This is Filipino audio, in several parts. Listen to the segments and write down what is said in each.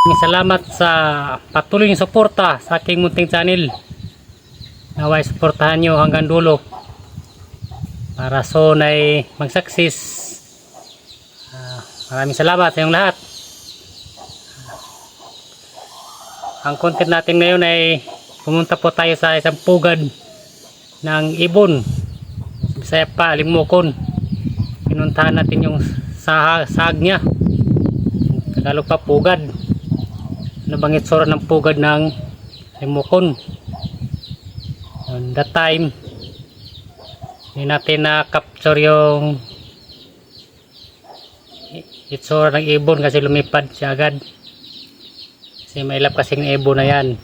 salamat sa patuloy yung suporta sa aking munting channel. Naway suportahan nyo hanggang dulo. Para so na mag-success. Ah, maraming salamat sa lahat. Ang content natin ngayon ay pumunta po tayo sa isang pugad ng ibon. Bisaya pa, Limukon. Pinuntahan natin yung sahag, sahag niya. Tagalog pa pugad. Bang itsura ng pugad ng Limukon? On that time, hindi natin na-capture yung itsura ng ibon kasi lumipad siya agad. Kasi mailap kasing ibon na yan.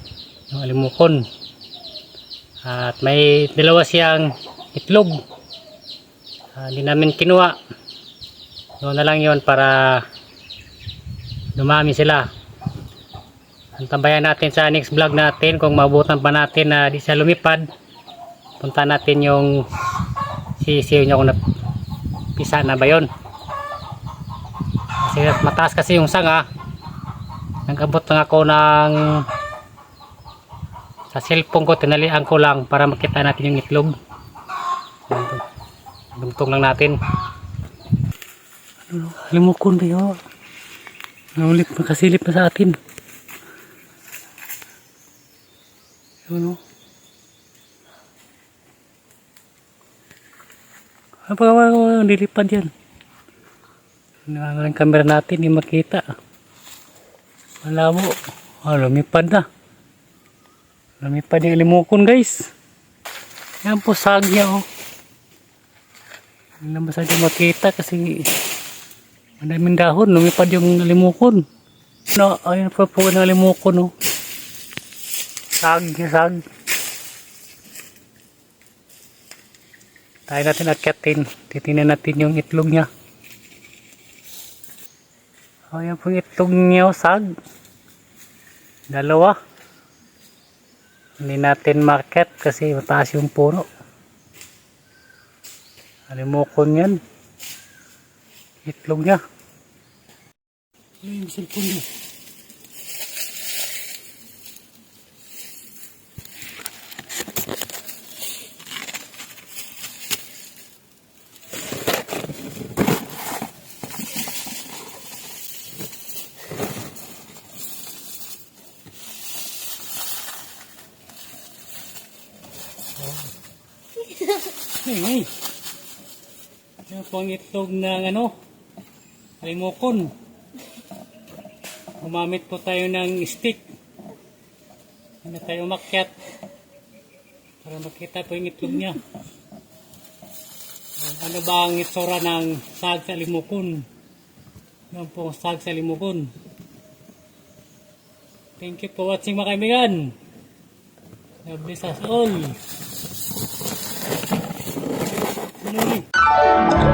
Yung alimukon. At may dalawa siyang itlog. Ah, Hindi namin kinuha. Doon na lang yon para dumami sila. Ang tambayan natin sa next vlog natin kung mabutan pa natin na di siya lumipad. Punta natin yung sisiyo niya kung napisa na ba yun. Kasi mataas kasi yung sanga. Nagabot lang ako ng sa cellphone ko tinalian ko lang para makita natin yung itlog. Dugtong lang natin. Limukon ba yun? Naulit makasilip na sa atin. Ano? Ano pa ang nilipad yan? Nangangalang camera natin, hindi makita. Wala mo. Ah, lumipad na. Lumipad yung limukon guys. Yan po sagya oh. Hindi na masyado makita kasi madaming dahon. Lumipad yung limukon. No, ayun pa po ng limukon oh. Sag, sag. Tayo natin akyatin. Titingnan natin yung itlog niya. Oh, yan po yung itlog niya, sag. Dalawa. Hindi natin market kasi mataas yung puno. Alimokon yan. Itlog niya. Ano yung cellphone niya? Hey, hey. Yung pang itlog ng ano, limokon. Gumamit po tayo ng stick. Hindi tayo umakyat. Para makita po yung itlog niya. Ano ba ang itsura ng sag sa limokon? Yan po ang sag sa limokon. Thank you for watching mga kaibigan. God bless us all. Ano yun?